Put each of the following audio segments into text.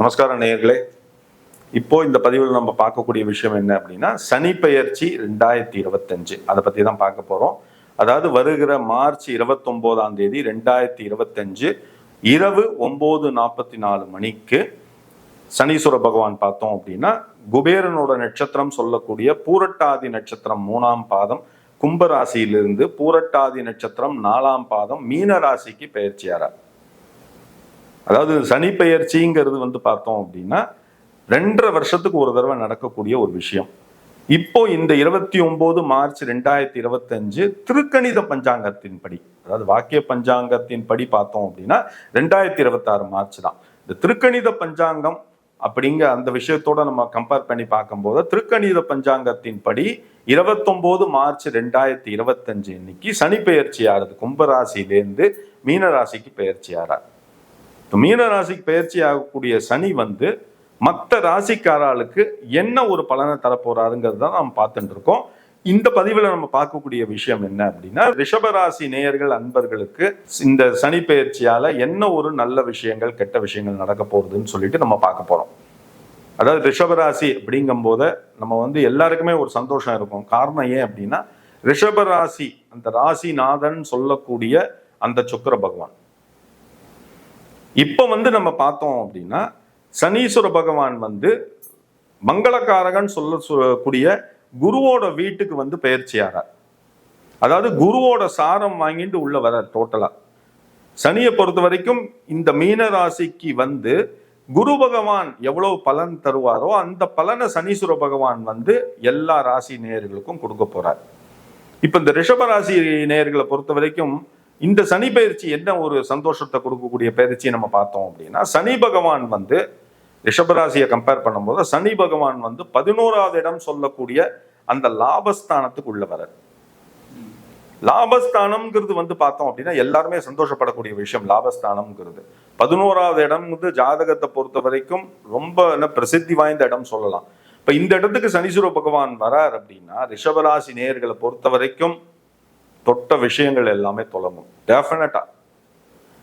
நமஸ்காரம் நேயர்களே இப்போ இந்த பதிவில் நம்ம பார்க்கக்கூடிய விஷயம் என்ன அப்படின்னா சனி பெயர்ச்சி ரெண்டாயிரத்தி இருபத்தஞ்சு. அதை பத்தி தான் பார்க்க போறோம். அதாவது வருகிற மார்ச் இருபத்தொன்பதாம் தேதி ரெண்டாயிரத்தி இருபத்தஞ்சு இரவு ஒன்பது நாற்பத்தி நாலு மணிக்கு சனீஸ்வர பகவான் பார்த்தோம் அப்படின்னா குபேரனோட நட்சத்திரம் சொல்லக்கூடிய பூரட்டாதி நட்சத்திரம் மூணாம் பாதம் கும்பராசியிலிருந்து பூரட்டாதி நட்சத்திரம் நாலாம் பாதம் மீன ராசிக்கு பெயர்ச்சியாரார். அதாவது சனி பெயர்ச்சிங்கிறது வந்து பார்த்தோம் அப்படின்னா ரெண்டரை வருஷத்துக்கு ஒரு தடவை நடக்கக்கூடிய ஒரு விஷயம். இப்போ இந்த இருபத்தி ஒன்பது மார்ச் ரெண்டாயிரத்தி இருபத்தஞ்சு திருக்கணித பஞ்சாங்கத்தின்படி அதாவது வாக்கிய பஞ்சாங்கத்தின் படி பார்த்தோம் அப்படின்னா ரெண்டாயிரத்தி இருபத்தாறு மார்ச் தான். இந்த திருக்கணித பஞ்சாங்கம் அப்படிங்க அந்த விஷயத்தோட நம்ம கம்பேர் பண்ணி பார்க்கும்போது திருக்கணித பஞ்சாங்கத்தின் படி இருபத்தொன்பது மார்ச் ரெண்டாயிரத்தி இருபத்தஞ்சு இன்னைக்கு சனி பெயர்ச்சி ஆறுது கும்பராசிலேருந்து மீனராசிக்கு பெயர்ச்சி ஆறார் மீன ராசிக்கு பயிற்சி ஆகக்கூடிய சனி வந்து மற்ற ராசிக்காரர்களுக்கு என்ன ஒரு பலனை தரப்போறாருங்கிறது தான் நம்ம பார்த்துட்டு இருக்கோம். இந்த பதிவில் நம்ம பார்க்கக்கூடிய விஷயம் என்ன அப்படின்னா ரிஷபராசி நேயர்கள் அன்பர்களுக்கு இந்த சனி பயிற்சியால் என்ன ஒரு நல்ல விஷயங்கள் கெட்ட விஷயங்கள் நடக்க போகுதுன்னு சொல்லிட்டு நம்ம பார்க்க போறோம். அதாவது ரிஷபராசி அப்படிங்கும் போது நம்ம வந்து எல்லாருக்குமே ஒரு சந்தோஷம் இருக்கும். காரணம் ஏன் அப்படின்னா ரிஷபராசி அந்த ராசிநாதன் சொல்லக்கூடிய அந்த சுக்கிர பகவான். இப்போ வந்து நம்ம பார்த்தோம் அப்படின்னா சனீஸ்வர பகவான் வந்து மங்களகாரகன் சொல்லக்கூடிய குருவோட வீட்டுக்கு வந்து பயிற்சியாரார் அதாவது குருவோட சாரம் வாங்கிட்டு உள்ள வர டோட்டலா சனியை பொறுத்த வரைக்கும் இந்த மீன ராசிக்கு வந்து குரு பகவான் எவ்வளவு பலன் தருவாரோ அந்த பலனை சனீஸ்வர பகவான் வந்து எல்லா ராசி நேயர்களுக்கும் கொடுக்க போறார். இப்ப இந்த ரிஷப ராசி நேயர்களை பொறுத்த வரைக்கும் இந்த சனி பயிற்சி என்ன ஒரு சந்தோஷத்தை கொடுக்கக்கூடிய பயிற்சியை நம்ம பார்த்தோம் அப்படின்னா சனி பகவான் வந்து ரிஷபராசியை கம்பேர் பண்ணும்போது சனி பகவான் வந்து பதினோராவது இடம் சொல்லக்கூடிய அந்த லாபஸ்தானத்துக்கு உள்ள வர லாபஸ்தானம்ங்கிறது வந்து பார்த்தோம் அப்படின்னா எல்லாருமே சந்தோஷப்படக்கூடிய விஷயம் லாபஸ்தானம்ங்கிறது. பதினோராவது இடம் வந்து ஜாதகத்தை பொறுத்த வரைக்கும் ரொம்ப என்ன பிரசித்தி வாய்ந்த இடம் சொல்லலாம். இப்ப இந்த இடத்துக்கு சனீஸ்வர பகவான் வரார் அப்படின்னா ரிஷபராசி நேயர்களை பொறுத்த வரைக்கும் தொட்ட விஷயங்கள் எல்லாமே தொலமும் டெஃபினட்டா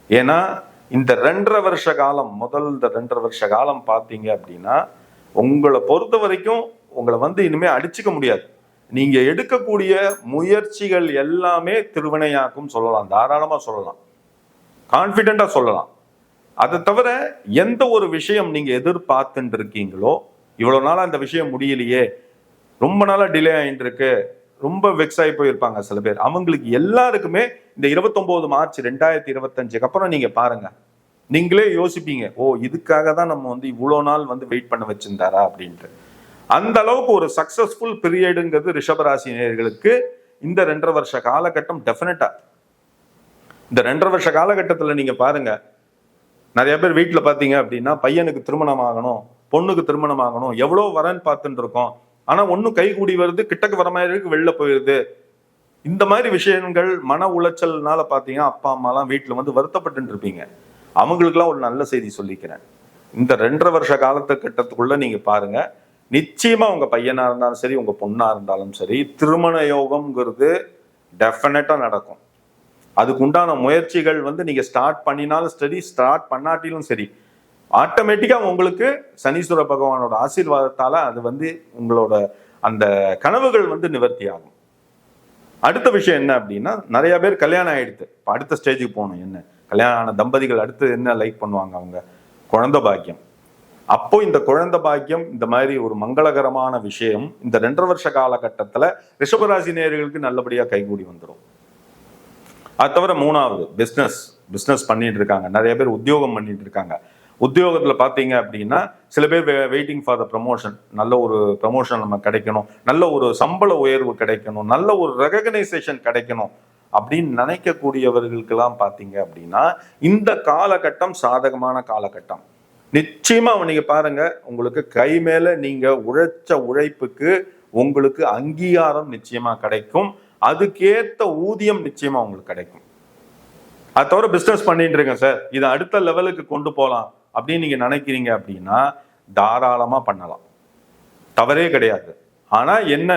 ஏன்னா இந்த ரெண்டரை வருஷ காலம் முதல் இந்த ரெண்டரை வருஷ காலம் பார்த்தீங்க அப்படின்னா உங்களை பொறுத்த வரைக்கும் உங்களை வந்து இனிமே அடிச்சுக்க முடியாது. நீங்க எடுக்கக்கூடிய முயற்சிகள் எல்லாமே திருவினையாக்கும் சொல்லலாம். தாராளமா சொல்லலாம். கான்பிடண்டா சொல்லலாம். அதை தவிர எந்த ஒரு விஷயம் நீங்க எதிர்பார்த்துட்டு இருக்கீங்களோ இவ்வளவு நாளா அந்த விஷயம் முடியலையே ரொம்ப நாளா டிலே ஆயிட்டு இருக்கு ரொம்ப வெக்ஸ் ஆகி போயிருப்பாங்க சில பேர். அவங்களுக்கு எல்லாருக்குமே இந்த 29 மார்ச் ரெண்டாயிரத்தி இருபத்தஞ்சுக்கு அப்புறம் நீங்க பாருங்க. நீங்களே யோசிப்பீங்க ஓ இதுக்காக தான் நம்ம வந்து இவ்வளோ நாள் வந்து வெயிட் பண்ண வச்சிருந்தாரா? அப்படின்ட்டு. அந்த அளவுக்கு ஒரு சக்சஸ்ஃபுல் பீரியடுங்கிறது ரிஷபராசி நேர்களுக்கு இந்த ரெண்டரை வருஷ காலகட்டம் டெஃபினட்டா இந்த ரெண்டரை வருஷ காலகட்டத்தில் நீங்க பாருங்க நிறைய பேர் வீட்டில் பார்த்தீங்க அப்படின்னா பையனுக்கு திருமணம் ஆகணும் பொண்ணுக்கு திருமணம் ஆகணும் எவ்வளோ வரன்னு பார்த்துட்டு இருக்கோம் ஆனா ஒன்னும் கை கூடி வருது கிட்டக்கு வர மாதிரி இருக்கு வெளில போயிருது. இந்த மாதிரி விஷயங்கள் மன உளைச்சல்னால பார்த்தீங்கன்னா அப்பா அம்மாலாம் வீட்டில் வந்து வருத்தப்பட்டு இருப்பீங்க. அவங்களுக்குலாம் ஒரு நல்ல செய்தி சொல்லிக்கிறேன். இந்த ரெண்டரை வருஷ காலத்துக்கிட்டத்துக்குள்ள நீங்க பாருங்க. நிச்சயமா உங்க பையனா இருந்தாலும் சரி உங்க பொண்ணா இருந்தாலும் சரி திருமண யோகம்ங்கிறது டெஃபினட்டா நடக்கும். அதுக்கு உண்டான முயற்சிகள் வந்து நீங்க ஸ்டார்ட் பண்ணினாலும் சரி ஸ்டார்ட் பண்ணாட்டிலும் சரி ஆட்டோமேட்டிக்காக உங்களுக்கு சனீஸ்வர பகவானோட ஆசீர்வாதத்தால் அது வந்து உங்களோட அந்த கனவுகள் வந்து நிவர்த்தி ஆகும் அடுத்த விஷயம் என்ன அப்படின்னா நிறைய பேர் கல்யாணம் ஆயிடுது இப்போ அடுத்த ஸ்டேஜுக்கு போகணும். என்ன? கல்யாணம் ஆன தம்பதிகள் அடுத்து என்ன லைக் பண்ணுவாங்க அவங்க? குழந்த பாக்கியம். அப்போ இந்த குழந்தை பாக்கியம் இந்த மாதிரி ஒரு மங்களகரமான விஷயம் இந்த ரெண்டரை வருஷ காலகட்டத்தில் ரிஷபராசி நேர்களுக்கு நல்லபடியாக கைகூடி வந்துடும் அது தவிர மூணாவது பிஸ்னஸ் பிஸ்னஸ் பண்ணிட்டு இருக்காங்க. நிறைய பேர் உத்தியோகம் பண்ணிட்டு இருக்காங்க. உத்தியோகத்தில் பார்த்தீங்க அப்படின்னா சில பேர் வெயிட்டிங் ஃபார் த ப்ரமோஷன் நல்ல ஒரு ப்ரமோஷன் நம்ம கிடைக்கணும். நல்ல ஒரு சம்பள உயர்வு கிடைக்கணும். நல்ல ஒரு ரெகக்னைசேஷன் கிடைக்கணும். அப்படின்னு நினைக்கக்கூடியவர்களுக்கெல்லாம் பார்த்தீங்க அப்படின்னா இந்த காலகட்டம் சாதகமான காலகட்டம். நிச்சயமாக நீங்க பாருங்க உங்களுக்கு கை மேலே நீங்க உழைச்ச உழைப்புக்கு உங்களுக்கு அங்கீகாரம் நிச்சயமாக கிடைக்கும். அதுக்கேற்ற ஊதியம் நிச்சயமாக உங்களுக்கு கிடைக்கும். அதை தவிர பிஸ்னஸ் பண்ணிட்டு இருக்கேன் சார். இதை அடுத்த லெவலுக்கு கொண்டு போகலாம். அப்படின்னு நீங்கள் நினைக்கிறீங்க அப்படின்னா தாராளமாக பண்ணலாம். தவறே கிடையாது. ஆனால் என்ன?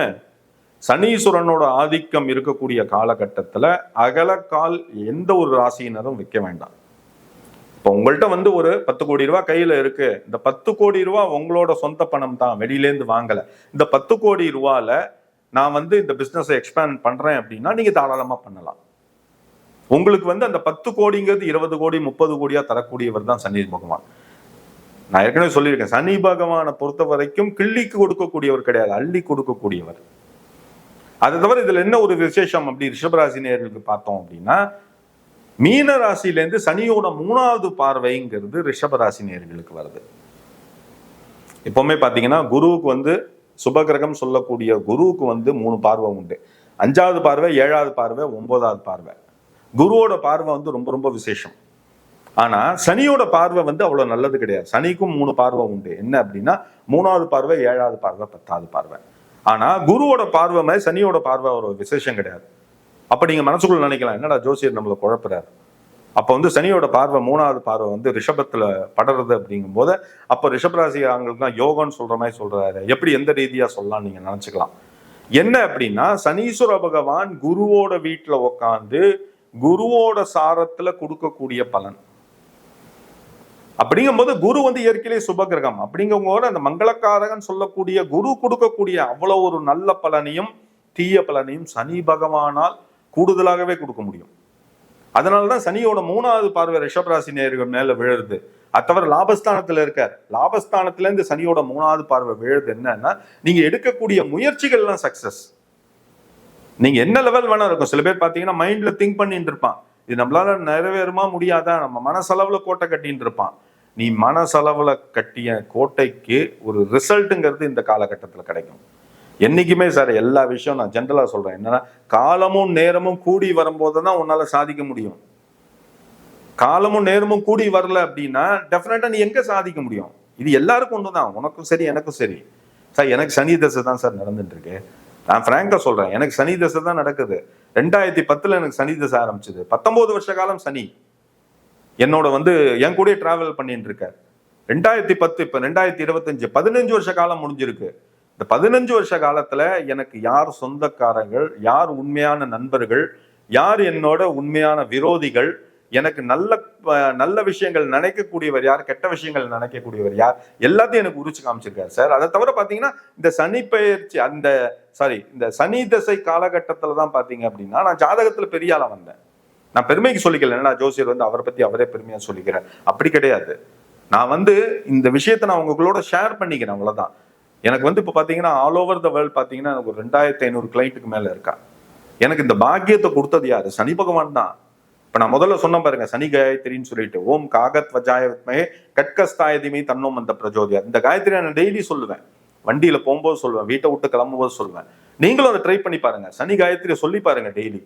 சனீஸ்வரனோட ஆதிக்கம் இருக்கக்கூடிய காலகட்டத்தில் அகலக்கால் எந்த ஒரு ராசியினரும் வைக்க வேண்டாம். இப்போ உங்கள்கிட்ட வந்து ஒரு பத்து கோடி ரூபா கையில் இருக்கு. இந்த பத்து கோடி ரூபா உங்களோட சொந்த பணம் தான். வெளியிலேருந்து வாங்கலை. இந்த பத்து கோடி ரூபாவில் நான் வந்து இந்த பிஸ்னஸை எக்ஸ்பேண்ட் பண்ணுறேன் அப்படின்னா நீங்கள் தாராளமாக பண்ணலாம். உங்களுக்கு வந்து அந்த பத்து கோடிங்கிறது இருபது கோடி முப்பது கோடியா தரக்கூடியவர் தான் சனி பகவான். நான் ஏற்கனவே சொல்லியிருக்கேன். சனி பகவானை பொறுத்த வரைக்கும் கிள்ளிக்கு கொடுக்கக்கூடியவர் கிடையாது அள்ளி கொடுக்கக்கூடியவர். அதை தவிர இதுல என்ன ஒரு விசேஷம் அப்படி ரிஷபராசி நேர்களுக்கு பார்த்தோம் அப்படின்னா மீன ராசியிலேருந்து சனியோட மூணாவது பார்வைங்கிறது ரிஷபராசி நேர்களுக்கு வருது. எப்பவுமே பாத்தீங்கன்னா குருவுக்கு வந்து சுபகிரகம் சொல்லக்கூடிய குருவுக்கு வந்து மூணு பார்வை உண்டு. அஞ்சாவது பார்வை ஏழாவது பார்வை ஒன்பதாவது பார்வை. குருவோட பார்வை வந்து ரொம்ப ரொம்ப விசேஷம். ஆனா சனியோட பார்வை வந்து அவ்வளவு நல்லது கிடையாது. சனிக்கும் மூணு பார்வை உண்டு. என்ன அப்படின்னா மூணாவது பார்வை ஏழாவது பார்வை பத்தாவது பார்வை. ஆனா குருவோட பார்வை மாதிரி சனியோட பார்வை ஒரு விசேஷம் கிடையாது. அப்ப நீங்க மனசுக்குள்ள நினைக்கலாம் என்னடா ஜோசியர் நம்மள குழப்புறாரு? அப்ப வந்து சனியோட பார்வை மூணாவது பார்வை வந்து ரிஷபத்துல படறது அப்படிங்கும் போது அப்ப ரிஷபராசி அவங்களுக்கு தான் யோகம்னு சொல்ற மாதிரி சொல்றாரு. எப்படி எந்த ரீதியா சொல்லலாம் நீங்க நினைச்சுக்கலாம். என்ன அப்படின்னா சனீஸ்வர பகவான் குருவோட வீட்டுல உட்காந்து குருவோட சாரத்துல கொடுக்கக்கூடிய பலன். அப்படிங்கும்போது குரு வந்து இயற்கையிலே சுபகிரகம். அப்படிங்கும்போது அந்த மங்களக்காரகன் சொல்லக்கூடிய குரு கொடுக்கக்கூடிய அவ்வளவு ஒரு நல்ல பலனையும் தீய பலனையும் சனி பகவானால் கூடுதலாகவே கொடுக்க முடியும். அதனாலதான் சனியோட மூணாவது பார்வை ரிஷபராசி நேர்கள் மேல விழுது அத்தவர் தவிர லாபஸ்தானத்துல இருக்கார். லாபஸ்தானத்துல இருந்து சனியோட மூணாவது பார்வை விழுது என்னன்னா நீங்க எடுக்கக்கூடிய முயற்சிகள்லாம் சக்சஸ் நீங்க என்ன லெவல் வேணா இருக்கும். சில பேர் பாத்தீங்கன்னா மைண்ட்ல திங்க் பண்ணிட்டு இருப்பான். இது நம்மளால நிறைவேறுமா முடியாதா? நம்ம மனசளவுல கோட்டை கட்டின்னு இருப்பான். நீ மனசளவுல கட்டிய கோட்டைக்கு ஒரு ரிசல்ட்டுங்கிறது இந்த காலகட்டத்துல கிடைக்கும். என்னைக்குமே சார் எல்லா விஷயம் நான் ஜென்ரலா சொல்றேன். என்னன்னா காலமும் நேரமும் கூடி வரும்போது தான் உன்னால சாதிக்க முடியும். காலமும் நேரமும் கூடி வரல அப்படின்னா டெஃபினட்டா நீ எங்க சாதிக்க முடியும்? இது எல்லாருக்கும் ஒண்ணுதான். உனக்கும் சரி எனக்கும் சரி. சார் எனக்கு சனி தசை தான் சார் நடந்துட்டு இருக்கு. நான் ஃப்ராங்கா சொல்றேன். எனக்கு சனி தசை தான் நடக்குது. ரெண்டாயிரத்தி பத்துல எனக்கு சனி தசை ஆரம்பிச்சது. பத்தொன்பது வருஷ காலம் சனி. என்னோட வந்து என் கூட டிராவல் பண்ணிட்டு இருக்கார். ரெண்டாயிரத்தி பத்து இப்ப ரெண்டாயிரத்தி இருபத்தஞ்சு பதினஞ்சு வருஷ காலம் முடிஞ்சிருக்கு. இந்த பதினஞ்சு வருஷ காலத்துல எனக்கு யார் சொந்தக்காரங்கள் யார் உண்மையான நண்பர்கள் யார் என்னோட உண்மையான விரோதிகள் எனக்கு நல்ல ப- நல்ல விஷயங்கள் நினைக்கக்கூடியவர் யார்? கெட்ட விஷயங்கள் நினைக்கக்கூடியவர் யார்? எல்லாத்தையும் எனக்கு உரிச்சு காமிச்சிருக்காரு சார். அதை தவிர பார்த்தீங்கன்னா இந்த சனி பயிற்சி அந்த சாரி இந்த சனி தசை காலகட்டத்தில் தான் பார்த்தீங்க அப்படின்னா நான் ஜாதகத்தில் பெரிய வந்தேன். நான் பெருமைக்கு சொல்லிக்கல. என்னடா ஜோசியர் வந்து அவரை பற்றி அவரே பெருமையாக சொல்லிக்கிறேன் அப்படி கிடையாது. நான் வந்து இந்த விஷயத்த நான் உங்களோட ஷேர் பண்ணிக்கிறேன் அவ்வளோதான் எனக்கு வந்து இப்போ பார்த்தீங்கன்னா ஆல் ஓவர் த வேர்ல்ட் பார்த்தீங்கன்னா எனக்கு ஒரு ரெண்டாயிரத்தி ஐநூறு கிளைண்ட்டுக்கு மேலே இருக்கா. எனக்கு இந்த பாக்கியத்தை கொடுத்தது யார்? சனி பகவான் தான். இப்போ நான் முதல்ல சொன்ன பாருங்க சனி காயத்ரின்னு சொல்லிட்டு ஓம் காகத் வஜாய வித்மகே கட்கஸ்தாயதிமை தன்னோம் அந்த பிரஜோதியா இந்த காயத்ரி நான் டெய்லி சொல்லுவேன். வண்டியில போகும்போது சொல்லுவேன் வீட்டை விட்டு கிளம்பும்போது சொல்லுவேன். நீங்களும் அதை ட்ரை பண்ணி பாருங்க. சனி காயத்ரியை சொல்லி பாருங்க டெய்லி.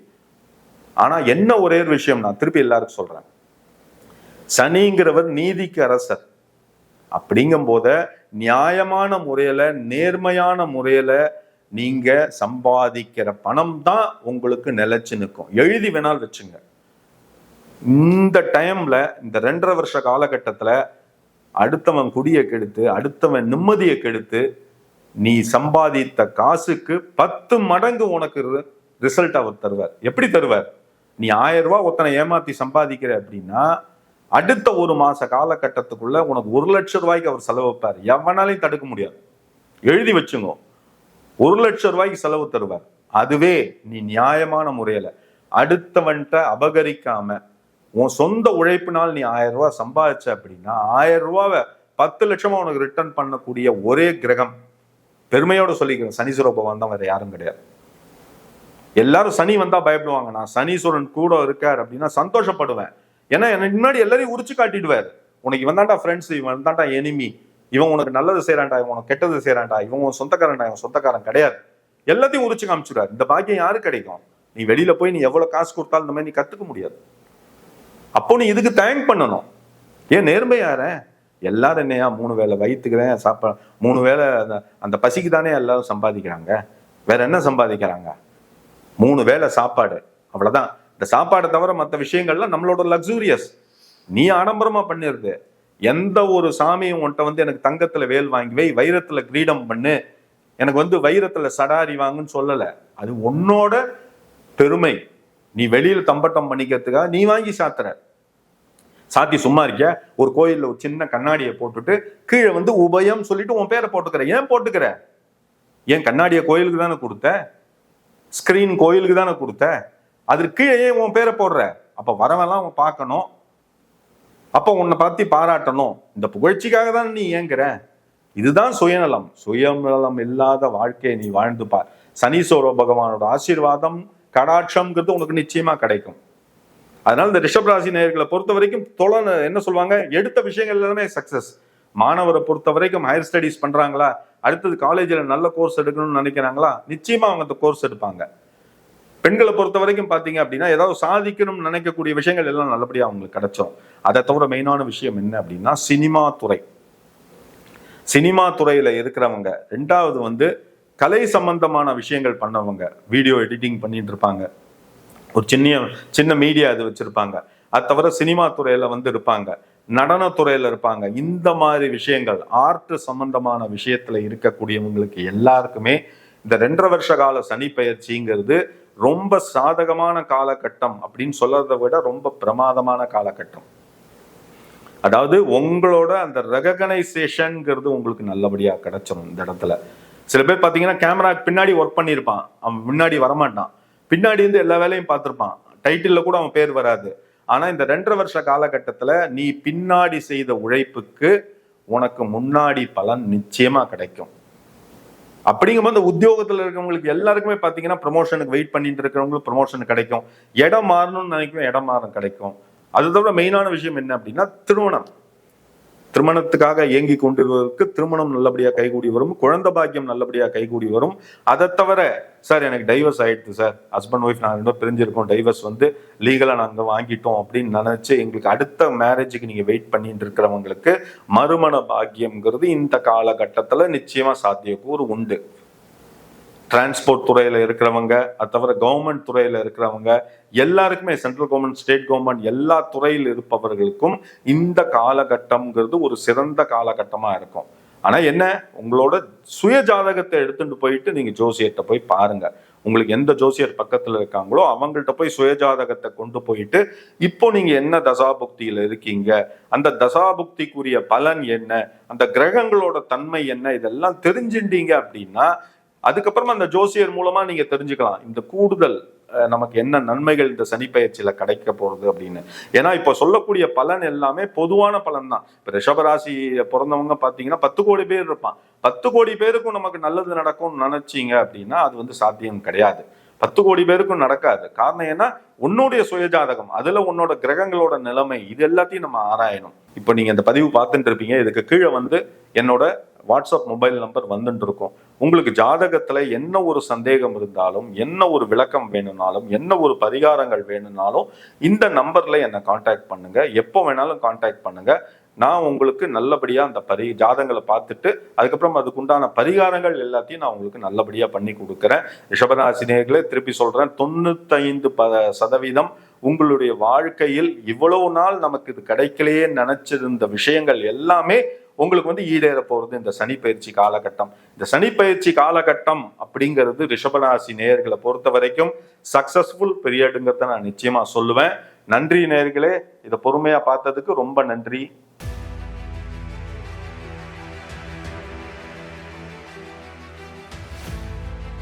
ஆனா என்ன ஒரே ஒரு விஷயம் நான் திருப்பி எல்லாருக்கும் சொல்றேன். சனிங்கிறவர் நீதிக்கு அரசர். அப்படிங்கும் போத நியாயமான முறையில நேர்மையான முறையில நீங்க சம்பாதிக்கிற பணம் தான் உங்களுக்கு நிலைச்சு நிற்கும். எழுதி வேணால் வச்சுங்க. இந்த டைம்ல இந்த ரெண்டரை வருஷ காலகட்டத்தில் அடுத்தவன் குடியை கெடுத்து அடுத்தவன் நிம்மதியை கெடுத்து நீ சம்பாதித்த காசுக்கு பத்து மடங்கு உனக்கு ரிசல்ட் அவர் தருவார். எப்படி தருவார்? நீ ஆயிரம் ரூபாய் ஒருத்தனை ஏமாத்தி சம்பாதிக்கிற அப்படின்னா அடுத்த ஒரு மாச காலகட்டத்துக்குள்ள உனக்கு ஒரு லட்சம் ரூபாய்க்கு அவர் செலவு வைப்பார். எவனாலையும் தடுக்க முடியாது. எழுதி வச்சுங்க. ஒரு லட்சம் ரூபாய்க்கு செலவு தருவார். அதுவே நீ நியாயமான முறையில அடுத்தவன்கிட்ட அபகரிக்காம உன் சொந்த உழைப்பினால் நீ ஆயிரம் ரூபாய் சம்பாதிச்ச அப்படின்னா ஆயிரம் ரூபாவை பத்து லட்சமா உனக்கு ரிட்டர்ன் பண்ணக்கூடிய ஒரே கிரகம். பெருமையோட சொல்லிக்கிறேன் சனீஸ்வர பகவான் தான் வேற யாரும் கிடையாது. எல்லாரும் சனி வந்தா பயப்படுவாங்க. நான் சனீஸ்வரன் கூட இருக்கார் அப்படின்னா சந்தோஷப்படுவேன். ஏன்னா எனக்கு முன்னாடி எல்லாரையும் உரிச்சு காட்டிடுவார். உனக்கு இவன் தான்டா ஃப்ரெண்ட்ஸ் இவன் தாண்டா எனிமி இவன் உனக்கு நல்லது செய்யறான்டா இவன் உனக்கு கெட்டது செய்யறான்டா இவன் உன் சொந்தக்காரன்டா இவன் சொந்தக்காரன் கிடையாது. எல்லாத்தையும் உரிச்சு காமிச்சிடுவார். இந்த பாக்கியம் யாரு கிடைக்கும்? நீ வெளியில போய் நீ எவ்வளவு காசு கொடுத்தாலும் இந்த மாதிரி நீ கத்துக்க முடியாது. அப்போ நீ இதுக்கு தேங்க் பண்ணணும். ஏன் நேர்மை யார? எல்லாரும் என்னையா மூணு வேளை வயிற்றுக்குறேன் சாப்பா மூணு வேளை அந்த அந்த பசிக்கு தானே எல்லாரும் சம்பாதிக்கிறாங்க? வேற என்ன சம்பாதிக்கிறாங்க? மூணு வேளை சாப்பாடு. அவ்வளோதான் இந்த சாப்பாடை தவிர மற்ற விஷயங்கள்லாம் நம்மளோட லக்ஸூரியஸ் நீ ஆடம்பரமா பண்ணிருது. எந்த ஒரு சாமியும் உன்கிட்ட வந்து எனக்கு தங்கத்துல வேல் வாங்கி வை வைரத்துல கிரீடம் பண்ணு. எனக்கு வந்து வைரத்துல சடாரி வாங்குன்னு சொல்லலை. அது உன்னோட பெருமை. நீ வெளியில தம்பட்டம் பண்ணிக்கிறதுக்காக நீ வாங்கி சாத்துற. சாத்தி சும்மா இருக்கிய? ஒரு கோயில்ல ஒரு சின்ன கண்ணாடியை போட்டுட்டு கீழே வந்து உபயம் சொல்லிட்டு உன் பேரை போட்டுக்கிற. ஏன் போட்டுக்கிற? ஏன் கண்ணாடியை கோயிலுக்கு தானே கொடுத்த? ஸ்கிரீன் கோயிலுக்கு தானே கொடுத்த? அதற்கு கீழே ஏன் உன் பேரை போடுற? அப்ப வரவெல்லாம் அவன் பார்க்கணும். அப்ப உன்னை பத்தி பாராட்டணும். இந்த புகழ்ச்சிக்காக தான் நீ ஏங்குற இதுதான் சுயநலம். சுயநலம் இல்லாத வாழ்க்கையை நீ வாழ்ந்து பார். சனீஸ்வர பகவானோட ஆசீர்வாதம் கடாட்சம்ங்கிறது உங்களுக்கு நிச்சயமா கிடைக்கும். அதனால இந்த ரிஷப் ராசி நேயர்களை பொறுத்த வரைக்கும் தொலை என்ன சொல்லுவாங்க? எடுத்த விஷயங்கள் எல்லாமே சக்சஸ் மாணவரை பொறுத்த வரைக்கும் ஹையர் ஸ்டடீஸ் பண்றாங்களா? அடுத்தது காலேஜில் நல்ல கோர்ஸ் எடுக்கணும்னு நினைக்கிறாங்களா? நிச்சயமா அவங்க அந்த கோர்ஸ் எடுப்பாங்க. பெண்களை பொறுத்த வரைக்கும் பார்த்தீங்க அப்படின்னா ஏதாவது சாதிக்கணும்னு நினைக்கக்கூடிய விஷயங்கள் எல்லாம் நல்லபடியாக அவங்களுக்கு கிடைச்சோம் அதை தவிர மெயினான விஷயம் என்ன அப்படின்னா சினிமா துறை. சினிமா துறையில் இருக்கிறவங்க. ரெண்டாவது வந்து கலை சம்பந்தமான விஷயங்கள் பண்ணவங்க வீடியோ எடிட்டிங் பண்ணிட்டு இருப்பாங்க ஒரு சின்ன சின்ன மீடியா இது வச்சிருப்பாங்க. அது தவிர சினிமா துறையில வந்து இருப்பாங்க. நடனத்துறையில இருப்பாங்க. இந்த மாதிரி விஷயங்கள் ஆர்ட் சம்பந்தமான விஷயத்துல இருக்கக்கூடியவங்களுக்கு எல்லாருக்குமே இந்த ரெண்டரை வருஷ கால சனி பயிற்சிங்கிறது ரொம்ப சாதகமான காலகட்டம் அப்படின்னு சொல்றதை விட ரொம்ப பிரமாதமான காலகட்டம். அதாவது உங்களோட அந்த ரெகனைசேஷன்ங்கிறது உங்களுக்கு நல்லபடியா கிடைச்சிடும் இந்த இடத்துல. சில பேர் பார்த்தீங்கன்னா கேமரா பின்னாடி ஒர்க் பண்ணியிருப்பான். அவன் முன்னாடி வரமாட்டான். பின்னாடி இருந்து எல்லா வேலையும் பார்த்துருப்பான். டைட்டிலில் கூட அவன் பேர் வராது. ஆனால் இந்த ரெண்டரை வருஷ காலகட்டத்தில் நீ பின்னாடி செய்த உழைப்புக்கு உனக்கு முன்னாடி பலன் நிச்சயமாக கிடைக்கும். அப்படிங்கும்போது இந்த உத்தியோகத்தில் இருக்கிறவங்களுக்கு எல்லாருக்குமே பார்த்தீங்கன்னா ப்ரமோஷனுக்கு வெயிட் பண்ணிட்டு இருக்கிறவங்களுக்கு ப்ரமோஷன் கிடைக்கும். இடம் மாறணும்னு நினைக்கும் இடம் மாறும் கிடைக்கும். அதை தவிர மெயினான விஷயம் என்ன அப்படின்னா திருமணம். திருமணத்துக்காக இயங்கி கொண்டிருவதற்கு திருமணம் நல்லபடியாக கைகூடி வரும் குழந்தை பாக்கியம் நல்லபடியாக கைகூடி வரும். அதை தவிர சார் எனக்கு டைவர்ஸ் ஆயிடுது சார். ஹஸ்பண்ட் ஒய்ஃப் நாங்கள் ரெண்டும் பிரிஞ்சிருக்கோம். டைவர்ஸ் வந்து லீகலாக நாங்கள் வாங்கிட்டோம் அப்படின்னு நினச்சி எங்களுக்கு அடுத்த மேரேஜுக்கு நீங்கள் வெயிட் பண்ணிட்டு இருக்கிறவங்களுக்கு மறுமண பாக்கியம்ங்கிறது இந்த காலகட்டத்தில் நிச்சயமாக சாத்தியக்கூறு உண்டு. டிரான்ஸ்போர்ட் துறையில் இருக்கிறவங்க அது தவிர கவர்மெண்ட் துறையில் இருக்கிறவங்க எல்லாருக்குமே சென்ட்ரல் கவர்மெண்ட் ஸ்டேட் கவர்மெண்ட் எல்லா துறையில் இருப்பவர்களுக்கும் இந்த காலகட்டம்ங்கிறது ஒரு சிறந்த காலகட்டமாக இருக்கும். ஆனால் என்ன? உங்களோட சுய ஜாதகத்தை எடுத்துட்டு போயிட்டு நீங்கள் ஜோசியர்கிட்ட போய் பாருங்க. உங்களுக்கு எந்த ஜோசியர் பக்கத்தில் இருக்காங்களோ அவங்கள்ட்ட போய் சுயஜாதகத்தை கொண்டு போயிட்டு இப்போ நீங்கள் என்ன தசாபுக்தியில் இருக்கீங்க? அந்த தசாபுக்திக்குரிய பலன் என்ன? அந்த கிரகங்களோட தன்மை என்ன? இதெல்லாம் தெரிஞ்சுட்டீங்க அப்படின்னா அதுக்கப்புறமா அந்த ஜோசியர் மூலமா நீங்க தெரிஞ்சுக்கலாம் இந்த கூடுதல் நமக்கு என்ன நன்மைகள் இந்த சனி பயிற்சியில கிடைக்க போறது அப்படின்னு. ஏன்னா இப்போ சொல்லக்கூடிய பலன் எல்லாமே பொதுவான பலன் தான் இப்ப ரிஷபராசி பிறந்தவங்க பாத்தீங்கன்னா பத்து கோடி பேர் இருப்பான். பத்து கோடி பேருக்கும் நமக்கு நல்லது நடக்கும்னு நினைச்சீங்க அப்படின்னா அது வந்து சாத்தியம் கிடையாது. பத்து கோடி பேருக்கும் நடக்காது. காரணம் என்ன? உன்னுடைய சுயஜாதகம். அதுல உன்னோட கிரகங்களோட நிலைமை இது எல்லாத்தையும் நம்ம ஆராயணும். இப்போ நீங்க இந்த பதிவு பார்த்துட்டு இருப்பீங்க. இதுக்கு கீழே வந்து என்னோட வாட்ஸ்அப் மொபைல் நம்பர் வந்துட்டு இருக்கும் உங்களுக்கு ஜாதகத்துல என்ன ஒரு சந்தேகம் இருந்தாலும் என்ன ஒரு விளக்கம் வேணும்னாலும் என்ன ஒரு பரிகாரங்கள் வேணும்னாலும் இந்த நம்பர்ல என்னை காண்டாக்ட் பண்ணுங்க. எப்போ வேணாலும் காண்டாக்ட் பண்ணுங்க. நான் உங்களுக்கு நல்லபடியா அந்த பரி ஜாதங்களை பார்த்துட்டு அதுக்கப்புறம் அதுக்குண்டான பரிகாரங்கள் எல்லாத்தையும் நான் உங்களுக்கு நல்லபடியா பண்ணி கொடுக்குறேன். ரிஷபராசினியர்களே திருப்பி சொல்றேன் தொண்ணூத்தைந்து ப சதவீதம் உங்களுடைய வாழ்க்கையில் இவ்வளவு நாள் நமக்கு இது கிடைக்கலையே நினைச்சிருந்த விஷயங்கள் எல்லாமே உங்களுக்கு வந்து ஈடேற போகிறது இந்த சனி பயிற்சி காலகட்டம். இந்த சனி பயிற்சி காலகட்டம் அப்படிங்கிறது ரிஷபராசி நேயர்களை பொறுத்த வரைக்கும் சக்சஸ்ஃபுல் பீரியடுங்கிறத நான் நிச்சயமாக சொல்லுவேன். நன்றி நேயர்களே இதை பொறுமையாக பார்த்ததுக்கு ரொம்ப நன்றி.